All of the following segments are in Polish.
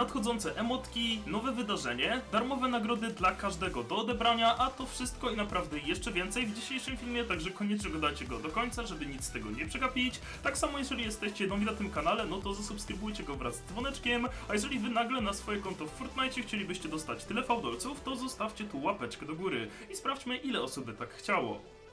nadchodzące emotki, nowe wydarzenie, darmowe nagrody dla każdego do odebrania, a to wszystko i naprawdę jeszcze więcej w dzisiejszym filmie, także koniecznie oglądajcie go do końca, żeby nic z tego nie przegapić. Tak samo jeżeli jesteście nowi na tym kanale, no to zasubskrybujcie go wraz z dzwoneczkiem, a jeżeli wy nagle na swoje konto w Fortnite chcielibyście dostać tyle fałdolców, to zostawcie tu łapeczkę do góry i sprawdźmy ile osób by tak chciało.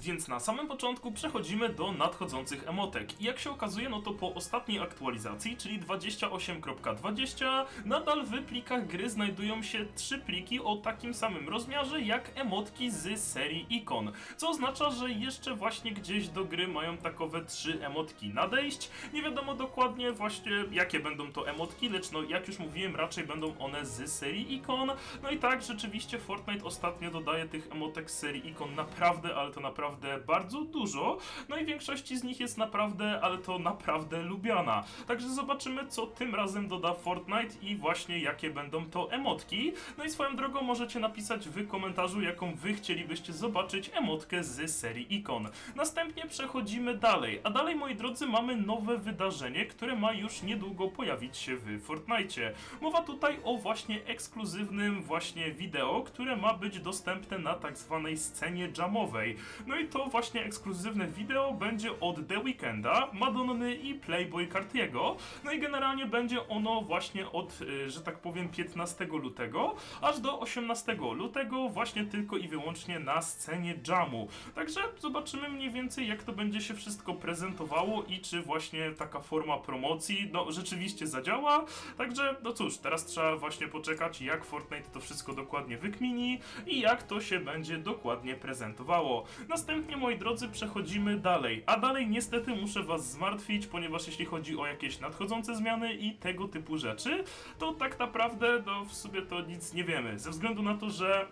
Więc na samym początku przechodzimy do nadchodzących emotek. I jak się okazuje, no to po ostatniej aktualizacji, czyli 28.20, nadal w plikach gry znajdują się trzy pliki o takim samym rozmiarze jak emotki z serii ikon. Co oznacza, że jeszcze właśnie gdzieś do gry mają takowe trzy emotki nadejść. Nie wiadomo dokładnie właśnie jakie będą to emotki, lecz no jak już mówiłem, raczej będą one z serii ikon. No i tak, rzeczywiście Fortnite ostatnio dodaje tych emotek z serii ikon naprawdę, ale to naprawdę bardzo dużo. No i większości z nich jest naprawdę, ale to naprawdę lubiana. Także zobaczymy, co tym razem doda Fortnite i właśnie jakie będą to emotki. No i swoją drogą możecie napisać w komentarzu, jaką wy chcielibyście zobaczyć emotkę z serii ikon. Następnie przechodzimy dalej, a dalej, moi drodzy, mamy nowe wydarzenie, które ma już niedługo pojawić się w Fortnite. Mowa tutaj o właśnie ekskluzywnym właśnie wideo, które ma być dostępne na tak zwanej scenie jamowej. No i to właśnie ekskluzywne wideo będzie od The Weekenda, Madonny i Playboy Cartiego. No i generalnie będzie ono właśnie od, y, że tak powiem, 15 lutego aż do 18 lutego, właśnie tylko i wyłącznie na scenie jamu. Także zobaczymy mniej więcej, jak to będzie się wszystko prezentowało i czy właśnie taka forma promocji, no rzeczywiście zadziała. Także, no cóż, teraz trzeba właśnie poczekać, jak Fortnite to wszystko dokładnie wykmini i jak to się będzie dokładnie prezentowało. Następnie, moi drodzy, przechodzimy dalej. A dalej niestety muszę was zmartwić, ponieważ jeśli chodzi o jakieś nadchodzące zmiany i tego typu rzeczy, to tak naprawdę, no w sobie to nic nie wiemy. Ze względu na to, że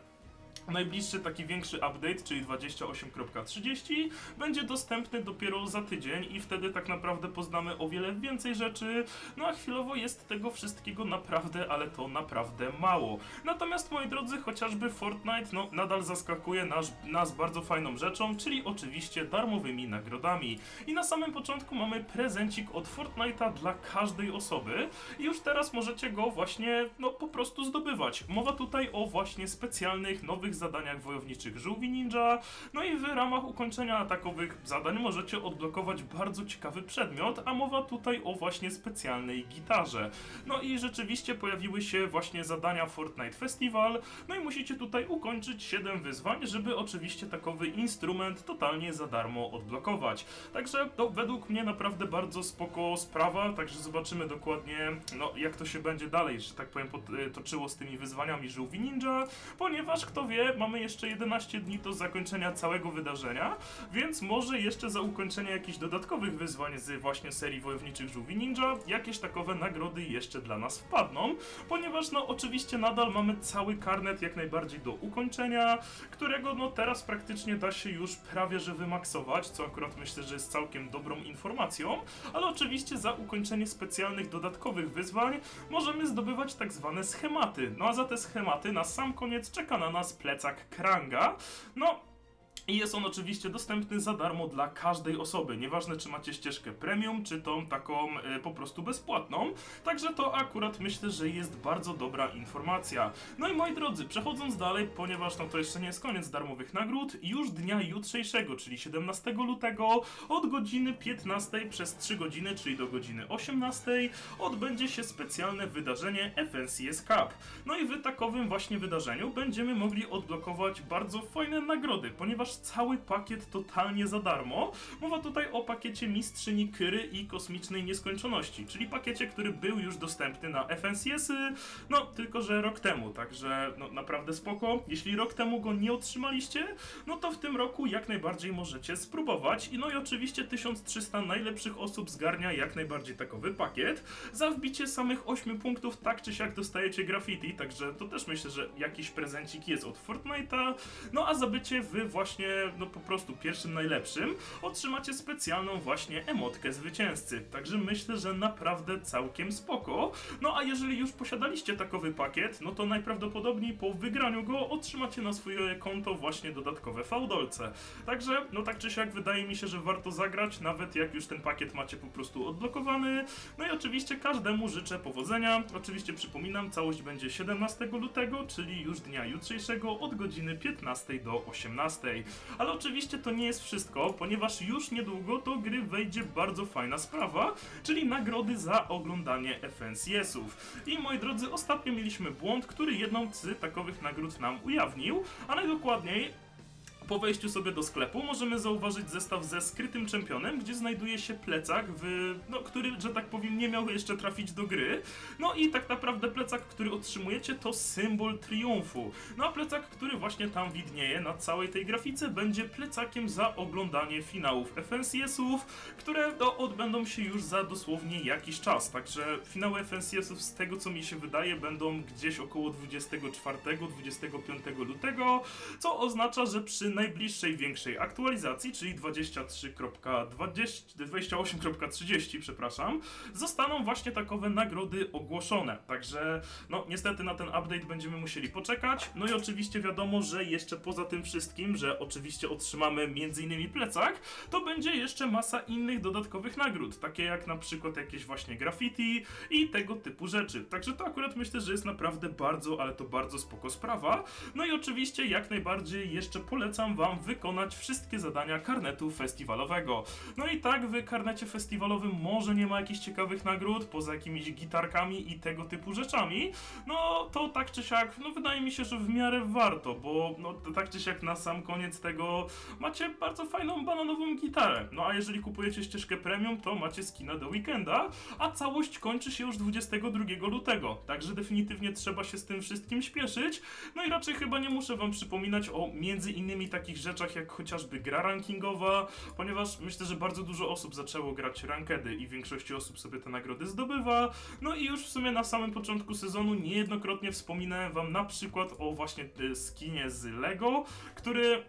Najbliższy taki większy update, czyli 28.30, będzie dostępny dopiero za tydzień i wtedy tak naprawdę poznamy o wiele więcej rzeczy. No a chwilowo jest tego wszystkiego naprawdę, ale to naprawdę mało. Natomiast moi drodzy, chociażby Fortnite no nadal zaskakuje nas, nas bardzo fajną rzeczą, czyli oczywiście darmowymi nagrodami. I na samym początku mamy prezencik od Fortnite'a dla każdej osoby i już teraz możecie go właśnie no po prostu zdobywać. Mowa tutaj o właśnie specjalnych nowych zadaniach wojowniczych żółwi ninja. No i w ramach ukończenia takowych zadań możecie odblokować bardzo ciekawy przedmiot, a mowa tutaj o właśnie specjalnej gitarze. No i rzeczywiście pojawiły się właśnie zadania Fortnite Festival, no i musicie tutaj ukończyć 7 wyzwań, żeby oczywiście takowy instrument totalnie za darmo odblokować. Także to według mnie naprawdę bardzo spoko sprawa, także zobaczymy dokładnie, no jak to się będzie dalej, że tak powiem, y, toczyło z tymi wyzwaniami żółwi ninja, ponieważ kto wie, mamy jeszcze 11 dni do zakończenia całego wydarzenia, więc może jeszcze za ukończenie jakichś dodatkowych wyzwań z właśnie serii wojowniczych żółwi ninja, jakieś takowe nagrody jeszcze dla nas wpadną, ponieważ no oczywiście nadal mamy cały karnet jak najbardziej do ukończenia, którego no teraz praktycznie da się już prawie że wymaksować, co akurat myślę, że jest całkiem dobrą informacją, ale oczywiście za ukończenie specjalnych dodatkowych wyzwań możemy zdobywać tak zwane schematy. No a za te schematy na sam koniec czeka na nas plecak Kranga. No, i jest on oczywiście dostępny za darmo dla każdej osoby. Nieważne, czy macie ścieżkę premium, czy tą taką e, po prostu bezpłatną. Także to akurat myślę, że jest bardzo dobra informacja. No i moi drodzy, przechodząc dalej, ponieważ no to jeszcze nie jest koniec darmowych nagród, już dnia jutrzejszego, czyli 17 lutego od godziny 15 przez 3 godziny, czyli do godziny 18 odbędzie się specjalne wydarzenie FNCS Cup. No i w takowym właśnie wydarzeniu będziemy mogli odblokować bardzo fajne nagrody, ponieważ cały pakiet totalnie za darmo. Mowa tutaj o pakiecie Mistrzyni Kyry i Kosmicznej Nieskończoności, czyli pakiecie, który był już dostępny na FNCS-y, no tylko że rok temu, także no naprawdę spoko. Jeśli rok temu go nie otrzymaliście, no to w tym roku jak najbardziej możecie spróbować. I no i oczywiście 1300 najlepszych osób zgarnia jak najbardziej takowy pakiet. Za wbicie samych 8 punktów tak czy siak dostajecie graffiti, także to też myślę, że jakiś prezencik jest od Fortnite'a. No a za bycie w właśnie no po prostu pierwszym najlepszym, otrzymacie specjalną właśnie emotkę zwycięzcy. Także myślę, że naprawdę całkiem spoko. No a jeżeli już posiadaliście takowy pakiet, no to najprawdopodobniej po wygraniu go otrzymacie na swoje konto właśnie dodatkowe fałdolce. Także, no tak czy siak wydaje mi się, że warto zagrać, nawet jak już ten pakiet macie po prostu odblokowany. No i oczywiście każdemu życzę powodzenia. Oczywiście przypominam, całość będzie 17 lutego, czyli już dnia jutrzejszego od godziny 15 do 18. Ale oczywiście to nie jest wszystko, ponieważ już niedługo do gry wejdzie bardzo fajna sprawa, czyli nagrody za oglądanie FNCS-ów. I moi drodzy, ostatnio mieliśmy błąd, który jedną z takowych nagród nam ujawnił, a najdokładniej po wejściu sobie do sklepu możemy zauważyć zestaw ze skrytym czempionem, gdzie znajduje się plecak, w, no, który, że tak powiem, nie miał jeszcze trafić do gry. No i tak naprawdę plecak, który otrzymujecie, to symbol triumfu. No a plecak, który właśnie tam widnieje na całej tej grafice, będzie plecakiem za oglądanie finałów FNCS-ów, które no, odbędą się już za dosłownie jakiś czas. Także finały FNCS-ów, z tego co mi się wydaje, będą gdzieś około 24-25 lutego, co oznacza, że przy najbliższej większej aktualizacji, czyli 23.20 28.30, przepraszam, zostaną właśnie takowe nagrody ogłoszone. Także, no niestety na ten update będziemy musieli poczekać. No i oczywiście wiadomo, że jeszcze poza tym wszystkim, że oczywiście otrzymamy m.in. plecak, to będzie jeszcze masa innych dodatkowych nagród, takie jak na przykład jakieś właśnie graffiti i tego typu rzeczy. Także to akurat myślę, że jest naprawdę bardzo, ale to bardzo spoko sprawa. No i oczywiście jak najbardziej jeszcze polecam wam wykonać wszystkie zadania karnetu festiwalowego. No i tak w karnecie festiwalowym może nie ma jakichś ciekawych nagród, poza jakimiś gitarkami i tego typu rzeczami, no to tak czy siak, no wydaje mi się, że w miarę warto, bo no tak czy siak na sam koniec tego macie bardzo fajną bananową gitarę. No a jeżeli kupujecie ścieżkę premium, to macie skina do weekenda, a całość kończy się już 22 lutego. Także definitywnie trzeba się z tym wszystkim śpieszyć. No i raczej chyba nie muszę wam przypominać o między innymi takich rzeczach jak chociażby gra rankingowa, ponieważ myślę, że bardzo dużo osób zaczęło grać rankedy i większości osób sobie te nagrody zdobywa. No i już w sumie na samym początku sezonu niejednokrotnie wspominałem wam na przykład o właśnie y, skinie z Lego, który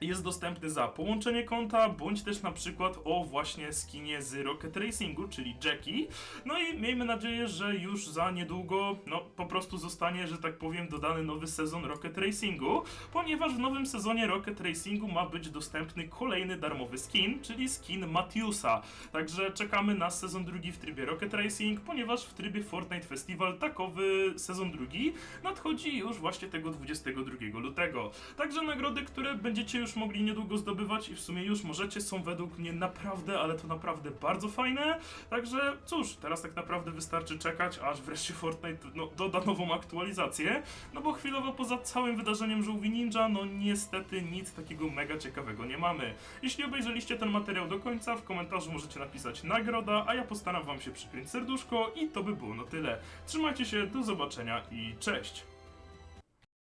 jest dostępny za połączenie konta, bądź też na przykład o właśnie skinie z Rocket Racingu, czyli Jackie. No i miejmy nadzieję, że już za niedługo, no po prostu zostanie, że tak powiem, dodany nowy sezon Rocket Racingu, ponieważ w nowym sezonie Rocket Racingu ma być dostępny kolejny darmowy skin, czyli skin Matiusa. Także czekamy na sezon drugi w trybie Rocket Racing, ponieważ w trybie Fortnite Festival takowy sezon drugi nadchodzi już właśnie tego 22 lutego. Także nagrody, które będziecie już mogli niedługo zdobywać i w sumie już możecie, są według mnie naprawdę, ale to naprawdę bardzo fajne. Także cóż, teraz tak naprawdę wystarczy czekać, aż wreszcie Fortnite no, doda nową aktualizację. No bo chwilowo poza całym wydarzeniem Żółwi Ninja, no niestety nic takiego mega ciekawego nie mamy. Jeśli obejrzeliście ten materiał do końca, w komentarzu możecie napisać nagroda, a ja postaram wam się przypiąć serduszko i to by było na tyle. Trzymajcie się, do zobaczenia i cześć!